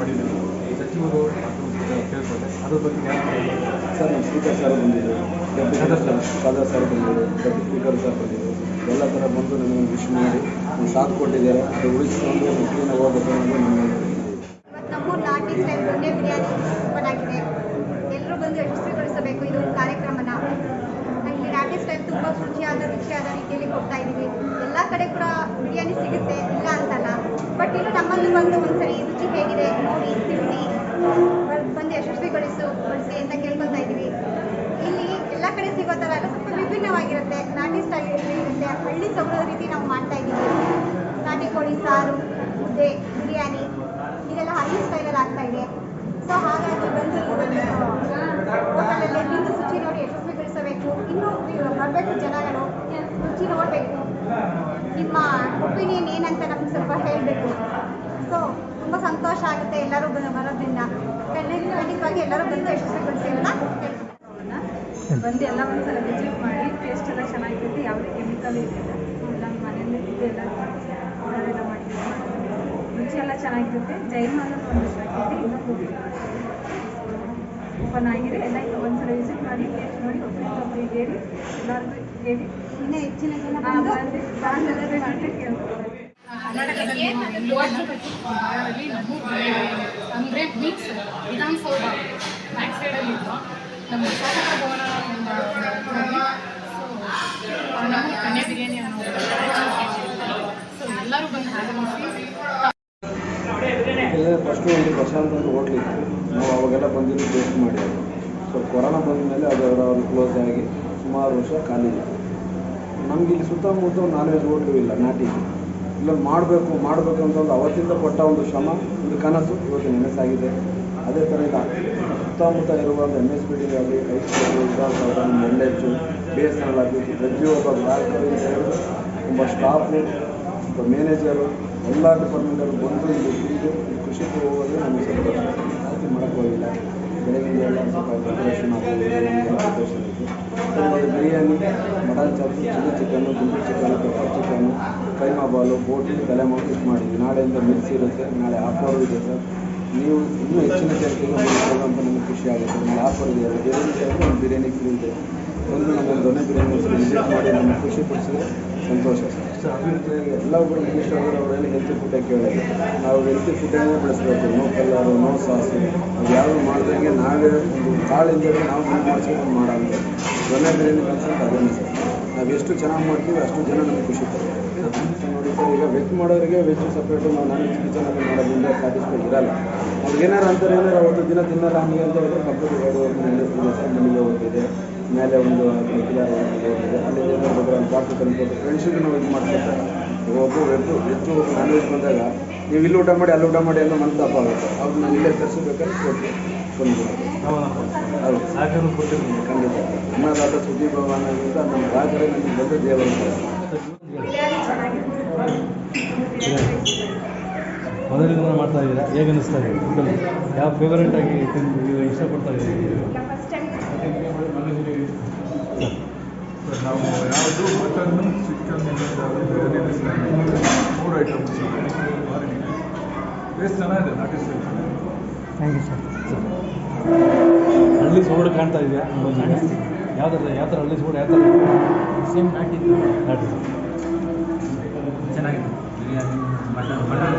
ಮಾಡಿದ್ದೀನಿ ಸಚಿವರು ಕೇಳ್ಕೊಂಡೆ ಅದ್ರ ಬಗ್ಗೆ ಸರ್ ನಮ್ಮ ಸ್ಪೀಕರ್ ಸರ್ ಬಂದಿದ್ದರು ಫಾದರ್ ಸರ್ ಬಂದಿದ್ದರು ಡೆಪ್ಟಿ ಸ್ಪೀಕರ್ ಸರ್ ಬಂದಿದ್ದರು ಎಲ್ಲ ಥರ ಬಂದು ನಮಗೆ ವಿಶ್ ಮಾಡಿ ಒಂದು ಸಾಥ್ ಕೊಟ್ಟಿದ್ದಾರೆ. ಅದು ಉಳಿಸ್ಕೊಂಡು ಕ್ಲೀನಾಗಿ ಹೋಗ್ಬೇಕು ಅನ್ನೋದು ನಮ್ಮ ಬಿರಿಯಾನಿ ಓಪನ್ ಆಗಿದೆ. ನಮ್ಮಲ್ಲಿ ಬಂದು ಒಂದ್ಸರಿ ರುಚಿ ಹೇಗಿದೆ ನೋಡಿ ತಿಳಿಸಿ ಬಂದು, ಯಶಸ್ವಿಗೊಳಿಸು ಗೊಳಿಸಿ ಅಂತ ಕೇಳ್ಕೊತಾ ಇದ್ದೀವಿ. ಇಲ್ಲಿ ಎಲ್ಲ ಕಡೆ ಸಿಗೋ ಥರ ಎಲ್ಲ ಸ್ವಲ್ಪ ವಿಭಿನ್ನವಾಗಿರುತ್ತೆ. ನಾಟಿ ಸ್ಟೈಲ್ ಇರುತ್ತೆ ಹಳ್ಳಿ ಸೊಗಡು ರೀತಿ ನಾವು ಮಾಡ್ತಾ ಇದ್ದೀವಿ. ನಾಟಿ ಕೋಳಿ, ಸಾರು, ಮುದ್ದೆ, ಬಿರಿಯಾನಿ, ಇದೆಲ್ಲ ಹಳ್ಳಿ ಸ್ಟೈಲಲ್ಲಿ ಆಗ್ತಾ ಇದೆ. ಸೊ ಹಾಗಾಗಿ ಬಂದು ಹೋಟೆಲಲ್ಲಿ ರುಚಿ ನೋಡಿ ಯಶಸ್ವಿಗೊಳಿಸಬೇಕು. ಇನ್ನೂ ಬರಬೇಕು ಜನಗಳು. ರುಚಿ ನೋಡಬೇಕು. ನಿಮ್ಮ ಒಪಿನಿಯನ್ ಏನಂತ ನಮ್ಗೆ ಸ್ವಲ್ಪ ಹೇಳಬೇಕು. ಸೊ ತುಂಬ ಸಂತೋಷ ಆಗುತ್ತೆ ಎಲ್ಲರೂ ಬರೋದ್ರಿಂದ. ಖಂಡಿತ ಖಂಡಿತವಾಗಿ ಎಲ್ಲರೂ ಬಂದು ಯಶಸ್ವಿಗೊಳಿಸಿರೋಣ ಬಂದು ಎಲ್ಲ ಒಂದ್ಸಲ ವಿಸಿಟ್ ಮಾಡಿ ಟೇಸ್ಟ್ ಎಲ್ಲ ಚೆನ್ನಾಗಿರುತ್ತೆ ಯಾವುದೇ ಕೆಮಿಕಲ್ ಇರಲಿಲ್ಲ ನಮ್ಮ ಮನೆಯಲ್ಲಿ ಇದ್ದು ಎಲ್ಲ ಆರ್ಡರ್ ಎಲ್ಲ ಮಾಡಿದ್ದೀವಿ ರುಚಿ ಎಲ್ಲ ಚೆನ್ನಾಗಿರುತ್ತೆ. ಜೈಮಾನ ಒಂದು ಶಾಖೆ ಇದೆ ಇನ್ನೊಂದು ಓಪನ್ ಆಗಿದೆ. ಎಲ್ಲ ಒಂದ್ಸಲ ವಿಸಿಟ್ ಮಾಡಿ ಟೇಸ್ಟ್ ಮಾಡಿ ಒಬ್ಬರಿಗೆ ಹೇಳಿ ಎಲ್ಲರಿಗೂ ಹೇಳಿ ನಮ್ಮ ಅಂದರೆ ಮೀನ್ಸ್ ವಿಧಾನಸೌಧ ಬ್ಯಾಕ್ ನಮ್ಮ ಶಾಸಕ ಭವನ ಬಿರಿಯಾನಿ ಎಲ್ಲರೂ ಫಸ್ಟು ಒಂದು ಒಂದು ಹೋಟ್ಲ್ ಇತ್ತು. ನಾವು ಅವಾಗೆಲ್ಲ ಬಂದಿದ್ದು ಟೇಸ್ಟ್ ಮಾಡಿದ್ವಿ ಸೊ ಕೊರೋನಾ ಬಂದ ಮೇಲೆ ಅದು ಅವರು ಕ್ಲೋಸ್ ಆಗಿ ಸುಮಾರು ವರ್ಷ ಖಾಲಿ ನಮ್ಗೆ ಇಲ್ಲಿ ಸುತ್ತಮುತ್ತ ನಾಲೆಜ್ ಹೋಟ್ಲು ಇಲ್ಲ, ನಾಟಿ. ಇಲ್ಲ, ಮಾಡಬೇಕು ಮಾಡಬೇಕು ಅಂತ ಒಂದು ಅವತ್ತಿಂದ ಕೊಟ್ಟ ಒಂದು ಶ್ರಮ, ಒಂದು ಕನಸು ಇವತ್ತು ನೆನಸಾಗಿದೆ. ಅದೇ ಥರ ಇದು ಸುತ್ತಮುತ್ತ ಇರುವ ಒಂದು ಎಂ ಎಸ್ ಡಿ ಆಗಲಿ L H B S N L ಆಗಲಿ ಪ್ರತಿಯೊಬ್ಬ ಗ್ರಾಹಕರು ಸೇರಿದು ತುಂಬ ಸ್ಟಾಫು ಒಬ್ಬ ಮ್ಯಾನೇಜರು ಎಲ್ಲ ಡಿಪಾರ್ಟ್ಮೆಂಟವರು ಬಂದು ಇಲ್ಲಿ ಇದು ಖುಷಿ ಹೋಗೋದು ನಮಗೆ ಸ್ವಲ್ಪ ಜಾಸ್ತಿ ಮಾಡೋಕ್ಕೋಗಿಲ್ಲ ಬೆಳಗಿಂದ ಎಲ್ಲ ಸ್ವಲ್ಪ ಪ್ರಿಪರೇಷನ್ ಆಗೋದು biryani mutton chops chilli chicken ಗುಂಡಿ chicken pepper chicken keema ball, ಬೋಟಿ, ತಲೆ ಫಿಟ್ ಮಾಡಿದ್ವಿ. ನಾಳೆಯಿಂದ ಮಿಕ್ಸ್ ಇರುತ್ತೆ. ನಾಳೆ ಆಫರ್ ಇದೆ ಸರ್. ನೀವು ಇನ್ನೂ ಹೆಚ್ಚಿನ ಹೋಗೋದು ಅಂತ ನಮಗೆ ಖುಷಿ ಆಗುತ್ತೆ. ನಾಳೆ ಆಫರ್ ಇದೆ. ಬಿರಿಯಾನಿ ಟೈಮು ಒಂದು ಬಿರಿಯಾನಿ ಫ್ರೀ ಇದೆ. ಒಂದು ನಮ್ಮ ದೊಣ್ಣೆ ಬಿರಿಯಾನಿ ಮಾಡಿ ನಮಗೆ ಖುಷಿ ಪಡಿಸಿದ್ರೆ ಸಂತೋಷ ಅಭಿವೃದ್ಧಿಯಾಗಿ ಎಲ್ಲ ಒಬ್ಬರು ಮಿನಿಸ್ಟರ್ ಅವರು ಅವರೆಲ್ಲ ಹೆಲ್ತಿ ಫುಡ್ಡೇ ಕೇಳಿದ್ರು ನಾವು ಹೆಲ್ತಿ ಫುಡ್ಡನ್ನೇ ಬೆಳೆಸ್ಬೇಕು ನೋ ಕಲ್ಲಾರು ನೋ ಸಾಸು ಅದು ಯಾರು ಮಾಡ್ದಂಗೆ ನಾವೇ ಒಂದು ಕಾಳಿಂದ ನಾವು ಮನೆ ಮಾಡಿಸ್ಕೊಂಡು ಮಾಡೋದು ಒಳ್ಳೆ ಬಿರಿಯಾನಿ ಕಾನ್ಸೆಪ್ಟ್ ಅದೇನೆ ಸರ್ ನಾವು ಎಷ್ಟು ಚೆನ್ನಾಗಿ ಮಾಡ್ತೀವಿ ಅಷ್ಟು ಜನ ನಮಗೆ ಖುಷಿ ನೋಡಿ ಸರ್, ಈಗ ವೆಜ್ ಮಾಡೋರಿಗೆ ವೆಜ್ ಸಪ್ರೇಟು ನಾವು ನಾನ್ ವೆಜ್ ಕಿಚನಲ್ಲಿ ಮಾಡೋದ್ರಿಂದ ಸ್ಯಾಟಿಸ್ಫೈ ಇರಲ್ಲ. ಅವ್ರಿಗೆ ಏನಾರು ಅಂತಾರೆ, ಏನಾರು ಅವತ್ತು ದಿನ ತಿನ್ನಲ್ಲ ಹಂಗೆ ಅಂತ ಹೇಳಿದ್ರೆ ಕಂಪ್ಯೂಟರ್ ಗಾಡಿ ಸರ್ ಮನೆಗೆ ಹೋಗ್ತಿದೆ ಮೇಲೆ ಒಂದು ಫ್ರೆಂಡ್ಶಿಪ್ ನಾವು ಇದು ಮಾಡ್ತಾರೆ ಒಬ್ಬ ವೆಜ್ ಹೆಚ್ಚು ನಾನ್ ಬಂದಾಗ ನೀವು ಇಲ್ಲಿ ಊಟ ಮಾಡಿ, ಅಲ್ಲಿ ಊಟ ಮಾಡಿ ಎಲ್ಲ ತಪ್ಪ ಆಗುತ್ತೆ. ಅವ್ರು ನಾನು ಇಲ್ಲೇ ಕೊಟ್ಟು ಬಂದು ಹೌದು. ಖಂಡಿತ. ಅನ್ನದಾತ ಸುದ್ದಿ ಭವನದಿಂದ ನಮ್ಮ ಗ್ರಾಹಕರೇ ನಮಗೆ ಬಂದ ದೇವರು ಮೊದಲಿಗೆ ಮಾಡ್ತಾ ಇದ್ದೀರಾ? ಹೇಗೆ ಅನ್ನಿಸ್ತಾ ಇದೆ ಯಾವ ಫೇವರೆಟ್ ಆಗಿ ಇಷ್ಟಪಡ್ತಾ ಇದ್ದೀರಿ ಇಲ್ಲ ಫಸ್ಟ್ ಟೈಮ್ ಸರ್ ನಾವು ಯಾವುದು ಮಟನ್ನು ಚಿಕನ್ ಮೂರು ಟೇಸ್ಟ್ ಚೆನ್ನಾಗಿದೆ ನಾಟಿ ಸ್ಟೈಲ್ ಥ್ಯಾಂಕ್ ಯು ಸರ್ ಹಳ್ಳಿ ಸೋಡು ಕಾಣ್ತಾ ಇದೆಯಾ? ಯಾವ ಥರ ಯಾವ ಥರ ಹಳ್ಳಿ ಸೋಡು ಯಾವ ಥರ ಸೇಮ್ ನಾಟಿ ನಾಟಿ ಚೆನ್ನಾಗಿದೆ. ಬಿರಿಯಾನಿ ಮಟನ್ ಮಟನ್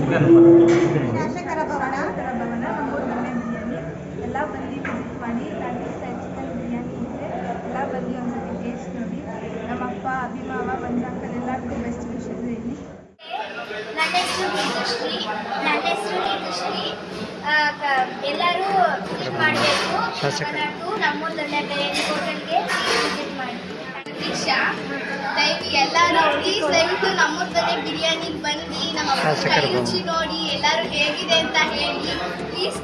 ಚಿಕನ್ ಶಾಸಕರ ಭವನ ಅದರ ಭವನ ನಮ್ಮೂರು ಮನೆ ಬಿರಿಯಾನಿ ಎಲ್ಲ ಬಂದು ವಿಸಿಟ್ ಮಾಡಿ ನಾಟಿ ಸ್ಟೈಲ್ ಚಿಕನ್ ಬಿರಿಯಾನಿ ಇದೆ ಎಲ್ಲ ಬಂದು ಒಂದ್ಸತಿ ಟೇಸ್ಟ್ ನೋಡಿ ನಮ್ಮ ಅಪ್ಪ ಅಭಿಮಾವ ಬಂದಾಕಲ್ ಎಲ್ಲರಿಗೂ ಬೆಸ್ಟ್ ವಿಷಸ್ ಹೇಳಿ ನನ್ನ ಹೆಸರು ಗೀತಶ್ರೀ ನನ್ನ ಹೆಸರು ಗೀತಶ್ರೀ ಆ, ಎಲ್ಲರೂ ವಿಸಿಟ್ ಮಾಡಬೇಕು. ಟು ನಮ್ಮೂರು ದೊಡ್ಡ ಬಿರಿಯಾನಿ ಹೋಟೆಲ್ಗೆ ವಿಸಿಟ್ ಮಾಡಿ ದೀಕ್ಷಾ ದಯವಿಟ್ಟು ಎಲ್ಲರೂ ಪ್ಲೀಸ್ ದಯವಿಟ್ಟು ನಮ್ಮೂರು ದೊಡ್ಡ ಬಿರಿಯಾನಿಗೆ ಬಂದು ನಮ್ಮ ರುಚಿ ನೋಡಿ ಎಲ್ಲರೂ ಹೇಗಿದೆ ಅಂತ ಹೇಳಿ ಪ್ಲೀಸ್